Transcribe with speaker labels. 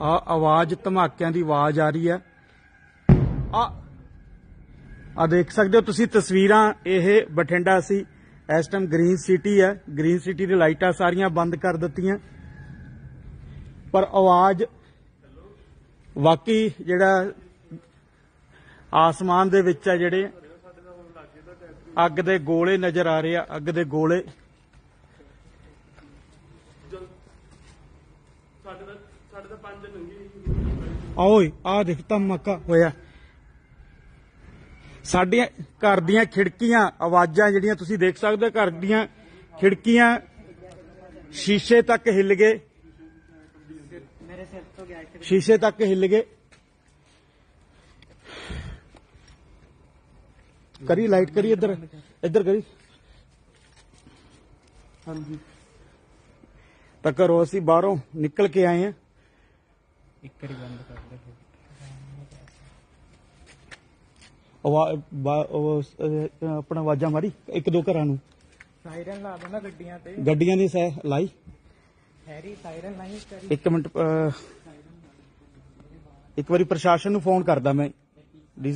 Speaker 1: ਆ ਆਵਾਜ਼ ਧਮਾਕਿਆਂ ਦੀ ਆਵਾਜ਼ ਆ ਰਹੀ ਹੈ। ਆ ਆ ਦੇਖ ਸਕਦੇ ਹੋ ਤੁਸੀਂ ਤਸਵੀਰਾਂ, ਇਹ ਬਠਿੰਡਾ ਸੀ। ਇਸ ਟਾਈਮ ਗ੍ਰੀਨ ਸਿਟੀ ਹੈ। ਗ੍ਰੀਨ ਸਿਟੀ ਦੀ ਲਾਈਟਾਂ ਸਾਰੀਆਂ ਬੰਦ ਕਰ ਦਿੱਤੀਆਂ। ਪਰ ਆਵਾਜ਼ ਵਾਕੀ ਜਿਹੜਾ ਆਸਮਾਨ ਦੇ ਵਿੱਚ ਹੈ ਜਿਹੜੇ, ਅੱਗ ਦੇ ਗੋਲੇ ਨਜ਼ਰ ਆ ਰਹੇ ਆ, ਅੱਗ ਦੇ ਗੋਲੇ। ਓਏ ਆ ਦੇਖ ਧਮਾਕਾ ਹੋਇਆ। ਸਾਡੀਆਂ ਘਰ ਦੀਆਂ ਖਿੜਕੀਆਂ ਆਵਾਜ਼ਾਂ ਜਿਹੜੀਆਂ ਤੁਸੀਂ ਦੇਖ ਸਕਦੇ ਹੋ ਘਰ ਦੀਆਂ ਖਿੜਕੀਆਂ ਸ਼ੀਸ਼ੇ ਤੱਕ ਹਿੱਲ ਗਏ।
Speaker 2: ਮੇਰੇ ਸਿਰ ਤੋਂ ਗਿਆ ਇੱਕ
Speaker 1: ਸ਼ੀਸ਼ੇ ਤੱਕ ਹਿੱਲ ਗਏ। ਕਰੀ ਲਾਈਟ ਕਰੀ ਇੱਧਰ ਇੱਧਰ ਕਰੀ।
Speaker 2: ਹਾਂਜੀ।
Speaker 1: ਤਾਂ ਘਰੋਂ ਅਸੀਂ ਬਾਹਰੋਂ ਨਿਕਲ ਕੇ ਆਏ ਆ
Speaker 2: ਇੱਕ ਵਾਰੀ ਬੰਦ ਕਰ ਦੇ
Speaker 1: ਆਪਣਾ ਆਵਾਜ਼ਾਂ ਮਾਰੀ ਇੱਕ ਦੋ ਘਰਾਂ ਨੂੰ।
Speaker 2: ਸਾਇਰਨ ਲਾ ਗੱਡੀਆਂ ਤੇ।
Speaker 1: ਗੱਡੀਆਂ ਦੀ ਸੈ ਲਾਈ।
Speaker 2: ਹੈਰੀ ਸਾਇਰਨ ਕਰੀ
Speaker 1: ਇੱਕ ਮਿੰਟ ਇੱਕ ਵਾਰੀ ਪ੍ਰਸ਼ਾਸਨ ਨੂੰ ਫੋਨ ਕਰਦਾ ਮੈਂ।